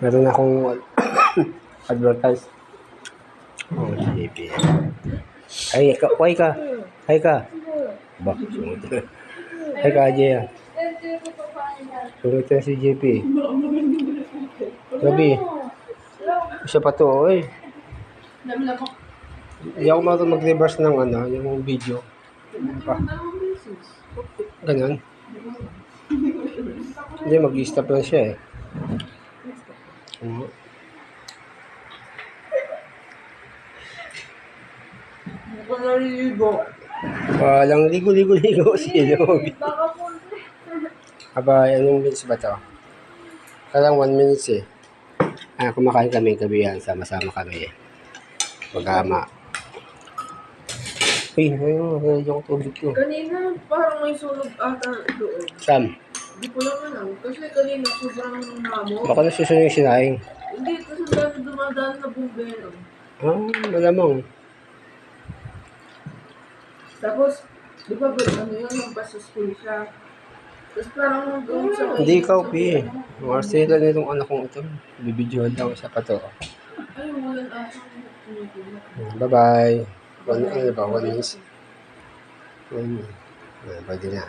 Meron akong advertise. Oh, JP. Ay, ka, kuhay ka. Hay ka. Bak, sungit. Hay ka, Ajay. Sungit na si JP. Gabi. Siya pa to, oy. Hindi ako marunong mag-reverse ng ano, yung video. Pa. Ganun. Hindi, mag-stop lang siya eh. Hindi ko naliligo. Walang ligo-ligo-ligo si Ilog. Aba, anong minutes ba to? Parang one minutes eh. Ah, kumakain kami gabihan, sama-sama kami. Pag-ama. Uy, ayun, ayun yung tubig ko. Kanina, parang may sunog ata doon. Sam, Hindi ko lang alam. Kasi kanina, sobrang hamo. baka nasusunod yung sinaing. Hindi, kasi dami dumadaan na bumbero. Ah, malamang. Tapos, di ba ba, ano yun, nung pa sa school siya. Tapos parang doon sa... Hindi ikaw, Pi. Marcela nitong anak kong ito. Bibidyohan daw siya pa to. Ay, wala na ako. Tumutunog. Bye-bye. One, ano ba? One minutes. One pwede na.